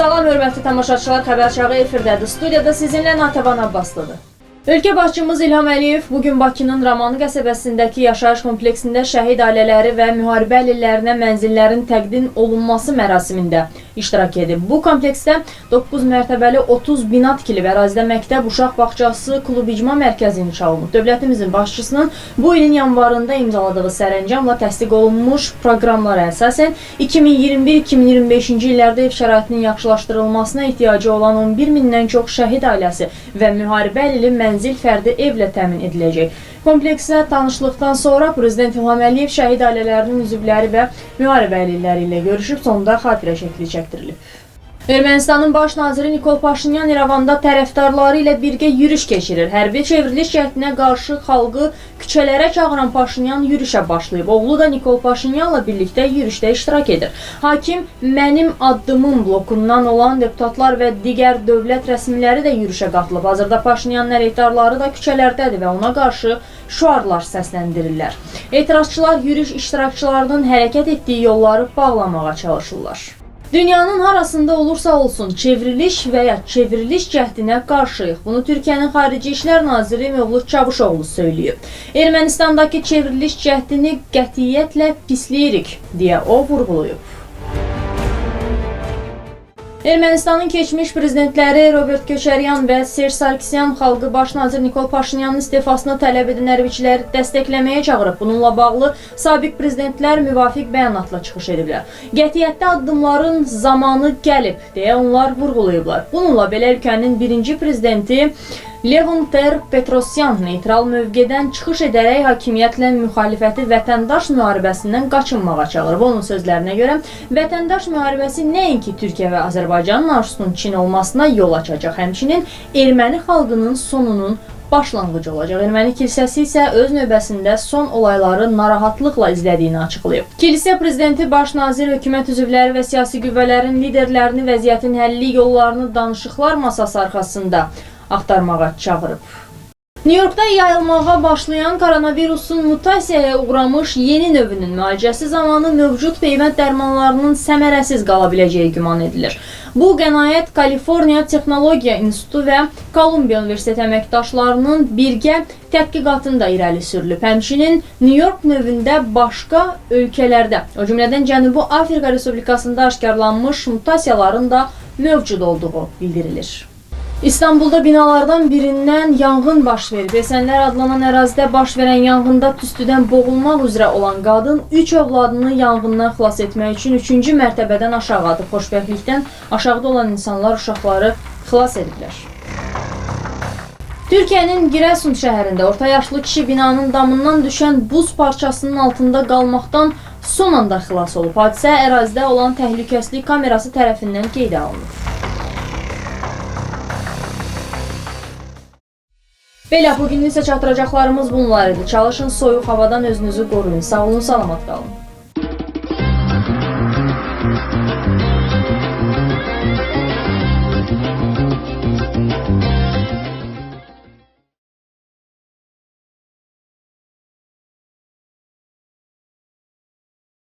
Salam hörmətli tamaşaçılar, xəbərçağı efirdədir. Studiyada sizinlə Natəvan Abbaslıdır. Ölkə başçımız İlham Əliyev bu gün Bakının Ramanı qəsəbəsindəki yaşayış kompleksində şəhid ailələri və müharibə əlillərinə mənzillərin təqdim olunması mərasimində iştirak edib. Bu kompleksdə 9 mərtəbəli 30 bina tikilib. Ərazidə məktəb, uşaq bağçası, klub icma mərkəzi inşa olunub. Dövlətimizin başçısının bu ilin yanvarında imzaladığı sərəncamla təsdiq olunmuş proqramlara əsasən 2021-2025-ci illərdə ev şəraitinin yaxşılaşdırılmasına ehtiyacı olan 11 mindən çox şəhid ailəsi və müharibə əlili mənzil fərdi evlə təmin ediləcək. Kompleksə tanışlıqdan sonra Prezident İlham Əliyev şəhid ailələrinin üzvləri və müharibə əlilləri ilə görüşüb sonda xatirə şəkli çəkdirilib. Ermənistanın baş naziri Nikol Paşinyan İrəvanda tərəfdarları ilə birgə yürüş keçirir. Hərbi çevriliş cəhdinə qarşı xalqı küçələrə çağıran Paşinyan yürüşə başlayıb. Oğlu da Nikol Paşinyanla birlikdə yürüşdə iştirak edir. Hakim mənim addımım blokundan olan deputatlar və digər dövlət rəsmiləri də yürüşə qatılıb. Hazırda Paşinyanın əleyhdarları da küçələrdədir və ona qarşı şüarlar səsləndirirlər. Etirazçılar yürüş iştirakçılarının hərəkət etdiyi yolları bağlamağa çalışırlar. Dünyanın harasında olursa olsun çevriliş və ya çevriliş cəhdinə qarşıyıq. Bunu Türkiyənin Xarici İşlər Naziri Mevlud Çavuşoğlu söyləyib. Ermənistandakı çevriliş cəhdini qətiyyətlə pisləyirik deyə o vurğulayıb. Ermənistanın keçmiş prezidentləri Robert Köçəryan və Serj Sarkisyan xalqı baş nazir Nikol Paşinyanın istefasını tələb edən hərbiçiləri dəstəkləməyə çağırıb. Bununla bağlı sabiq prezidentlər müvafiq bəyanatla çıxış ediblər. Qətiyyətli addımların zamanı gəlib deyə onlar vurğulayıblar. Bununla belə ölkənin birinci prezidenti Levon Ter Petrosyan neytral mövqedən çıxış edərək hakimiyyətlə müxalifəti vətəndaş müharibəsindən qaçınmağa çağırıb. Onun sözlərinə görə vətəndaş müharibəsi nəinki Türkiyə və Azərbaycanın arzusunun Çin olmasına yol açacaq, həmçinin erməni xalqının sonunun başlanğıcı olacaq. Erməni kilsəsi isə öz növbəsində son olayları narahatlıqla izlədiyini açıqlayıb. Kilsə prezidenti, baş nazir, hökumət üzvləri və siyasi qüvvələrin liderlərini vəziyyətin həlli yollarını danışıqlar masası arxasında axtarmağa çağırıb. Nyu-Yorkda yayılmağa başlayan koronavirusun mutasiyaya uğramış yeni növünün müalicəsi zamanı mövcud peyvənd dərmanlarının səmərəsiz qala biləcəyi güman edilir. Bu qənaət Kaliforniya Texnologiya İnstitutu və Kolumbiya Universiteti əməkdaşlarının birgə tədqiqatında irəli sürülüb. Həmçinin Nyu-York növündə başqa ölkələrdə, o cümlədən Cənubi Afrika Respublikasında aşkarlanmış mutasiyaların da mövcud olduğu bildirilir. İstanbulda binalardan birindən yanğın baş verib. Esenlər adlanan ərazidə baş verən yanğında tüstüdən boğulmaq üzrə olan qadın 3 övladını yanğından xilas etmək üçün 3-cü mərtəbədən aşağı. Xoşbəxtlikdən aşağıda olan insanlar uşaqları xilas ediblər. Türkiyənin Giresun şəhərində orta yaşlı kişi binanın damından düşən buz parçasının altında qalmaqdan son anda xilas olub. Hadisə ərazidə olan təhlükəsizlik kamerası tərəfindən qeydə alınıb. Belə bugün isə çatdıracaqlarımız bunlar idi. Çalışın soyuq havadan özünüzü qoruyun. Sağ olun, salamat qalın.